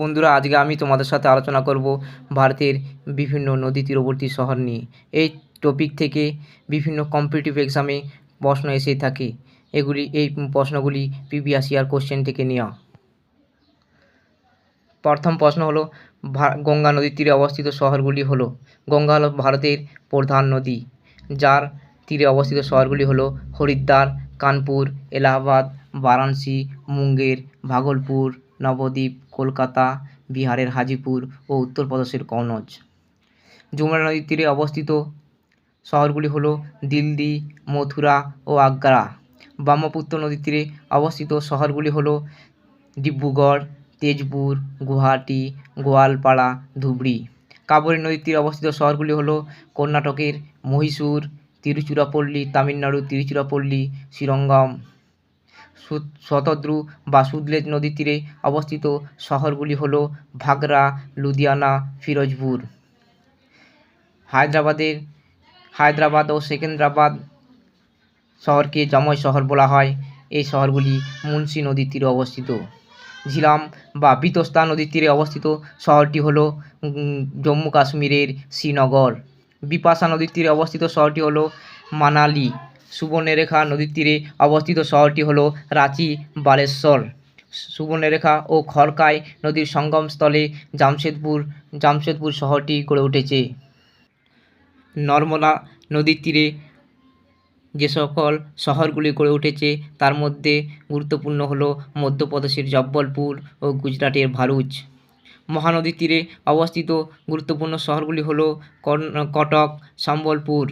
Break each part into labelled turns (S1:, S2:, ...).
S1: বন্ধুরা, আজকে আমি তোমাদের সাথে আলোচনা করব ভারতের বিভিন্ন নদী তীরবর্তী শহর নিয়ে। এই টপিক থেকে বিভিন্ন কম্পিটিটিভ এক্সামে প্রশ্ন এসে থাকে। এগুলি, এই প্রশ্নগুলি ইয়ার কোশ্চেন থেকে নেওয়া। প্রথম প্রশ্ন হলো গঙ্গা নদীর তীরে অবস্থিত শহরগুলি হলো, গঙ্গা হলো ভারতের প্রধান নদী। যার তীরে অবস্থিত শহরগুলি হলো, হরিদ্বার, কানপুর, এলাহাবাদ, বারাণসী, মুঙ্গের, ভাগলপুর, নবদ্বীপ কলকাতা, বিহারের হাজিপুর ও উত্তরপ্রদেশের কনৌজ যমুনা নদীর তীরে অবস্থিত শহরগুলি হলো দিল্লি, মথুরা ও আগ্রা। ব্রহ্মপুত্র নদীর তীরে অবস্থিত শহরগুলি হলো ডিব্রুগড়, তেজপুর, গুয়াহাটি, গোয়ালপাড়া, ধুবড়ি। কাবেরী নদীর তীরে অবস্থিত শহরগুলি হলো কর্ণাটকের মহীশূর, তিরুচিরাপল্লী, তামিলনাড়ু, তিরুচিরাপল্লী শ্রীরঙ্গম শতদ্রু বা সুদলেজ নদীর তীরে অবস্থিত শহরগুলি হলো ভাগরা, লুধিয়ানা, ফিরোজপুর। হায়দ্রাবাদের, হায়দ্রাবাদ ও সেকেন্দ্রাবাদ শহরকে জময় শহর বলা হয়। এই শহরগুলি মুন্সি নদীর তীরে অবস্থিত। ঝিলাম বা বিতস্তা নদীর তীরে অবস্থিত শহরটি হলো জম্মু কাশ্মীরের শ্রীনগর। বিপাশা নদীর তীরে অবস্থিত শহরটি হলো মানালি। সুবর্ণরেখা নদীর তীরে অবস্থিত শহরটি হলো রাঁচি, বালেশ্বর। সুবর্ণরেখা ও খড়কাই নদীর সঙ্গমস্থলে জামশেদপুর জামশেদপুর শহরটি গড়ে উঠেছে। নর্মদা নদীর তীরে যে সকল শহরগুলি গড়ে উঠেছে, তার মধ্যে গুরুত্বপূর্ণ হল মধ্যপ্রদেশের জব্বলপুর ও গুজরাটের ভারুচ। মহানদীর তীরে অবস্থিত গুরুত্বপূর্ণ শহরগুলি হল কটক, সম্বলপুর।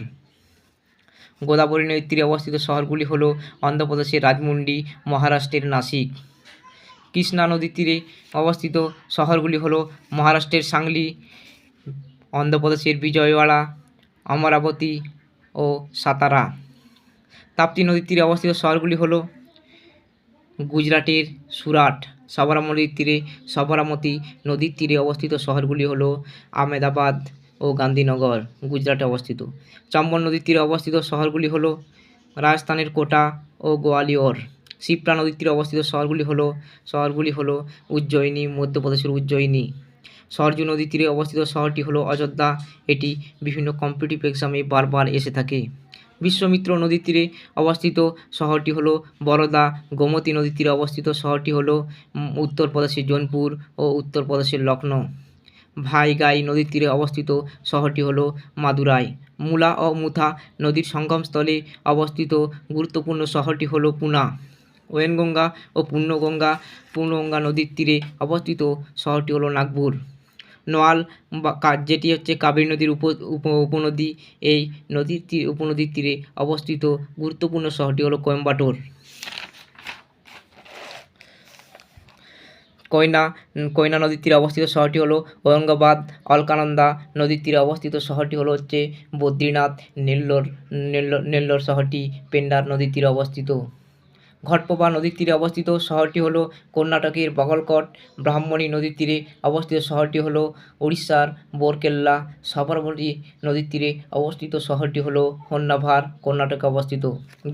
S1: গোদাবরী নদীর তীরে অবস্থিত শহরগুলি হলো অন্ধ্রপ্রদেশের রাজমুন্ডি, মহারাষ্ট্রের নাসিক। কৃষ্ণা নদীর তীরে অবস্থিত শহরগুলি হলো মহারাষ্ট্রের সাংলি, অন্ধ্রপ্রদেশের বিজয়ওয়াড়া, অমরাবতী ও সাতারা। তাপ্তি নদীর তীরে অবস্থিত শহরগুলি হলো গুজরাটের সুরাট। সাবরমতী নদীর তীরে সবরমতী নদীর তীরে অবস্থিত শহরগুলি হলো আহমেদাবাদ ও গান্ধীনগর, গুজরাটে অবস্থিত। চম্বল নদীর তীরে অবস্থিত শহরগুলি হলো রাজস্থানের কোটা ও গোয়ালিয়র শিপ্রা নদীর তীরে অবস্থিত শহরগুলি হলো শহরগুলি হলো উজ্জয়িনী, মধ্যপ্রদেশের উজ্জয়িনী। সরজু নদীর তীরে অবস্থিত শহরটি হলো অযোধ্যা। এটি বিভিন্ন কম্পিটিভ এক্সামে বারবার এসে থাকে। বিশ্বমিত্র নদীর তীরে অবস্থিত শহরটি হলো বরোদা। গোমতী নদীর তীরে অবস্থিত শহরটি হলো উত্তরপ্রদেশের জৌনপুর ও উত্তরপ্রদেশের লখনৌ। ভাইগাই নদীর তীরে অবস্থিত শহরটি হলো মাদুরাই। মুলা ও মুথা নদীর সঙ্গমস্থলে অবস্থিত গুরুত্বপূর্ণ শহরটি হলো পুনা। ওয়েনগঙ্গা ও পূর্ণগঙ্গা পূর্ণগঙ্গা নদীর তীরে অবস্থিত শহরটি হলো নাগপুর। নোয়াল বা যেটি হচ্ছে কাবেরী নদীর উপ- উপনদী, এই নদীর তীর উপনদীর তীরে অবস্থিত গুরুত্বপূর্ণ শহরটি হলো কোয়েম্বাটোর। কয়না কয়না নদীর তীরে অবস্থিত শহরটি হলো ঔরঙ্গাবাদ, অলকানন্দা নদীর তীরে অবস্থিত শহরটি হলো হচ্ছে বদ্রীনাথ, নেল্লোর নেল্লোর নেল্লোর শহরটি, পেন্ডার নদীর তীরে অবস্থিত। ঘটপ্রভা নদীর তীরে অবস্থিত শহরটি হলো কর্ণাটকের বগলকট, ব্রাহ্মণী নদীর তীরে অবস্থিত শহরটি হলো উড়িষ্যার বোরকেল্লা, সবরমতী নদীর তীরে অবস্থিত শহরটি হলো হন্নাভার, কর্ণাটকে অবস্থিত।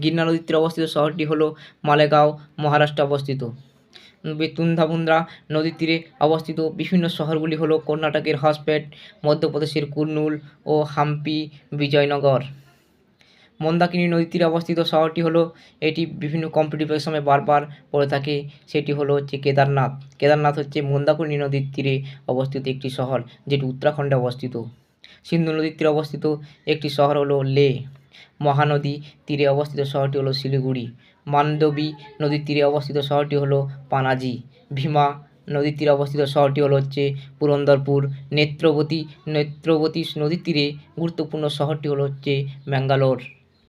S1: গিরনা নদীর তীরে অবস্থিত শহরটি হলো মালেগাঁও, মহারাষ্ট্রে অবস্থিত। তুন্ধাবুন্দ্রা নদীর তীরে অবস্থিত বিভিন্ন শহরগুলি হলো কর্ণাটকের হসপেট মধ্যপ্রদেশের কুর্নুল ও হাম্পি, বিজয়নগর। মন্দাকিনী নদীর তীরে অবস্থিত শহরটি হলো, এটি বিভিন্ন কম্পিটিটিভ এক্সামে বারবার পড়ে থাকে, সেটি হলো হচ্ছে কেদারনাথ। কেদারনাথ হচ্ছে মন্দাকিনী নদীর তীরে অবস্থিত একটি শহর, যেটি উত্তরাখণ্ডে অবস্থিত। সিন্ধু নদীর তীরে অবস্থিত একটি শহর হলো লে। মহানদী তীরে অবস্থিত শহরটি হলো শিলিগুড়ি। মান্ডবী নদীর তীরে অবস্থিত শহরটি হলো পানাজি। ভীমা নদীর তীরে অবস্থিত শহরটি হলো হচ্ছে পুরন্দরপুর। নেত্রবতী নেত্রবতী নদীর তীরে গুরুত্বপূর্ণ শহরটি হলো হচ্ছে ম্যাঙ্গালোর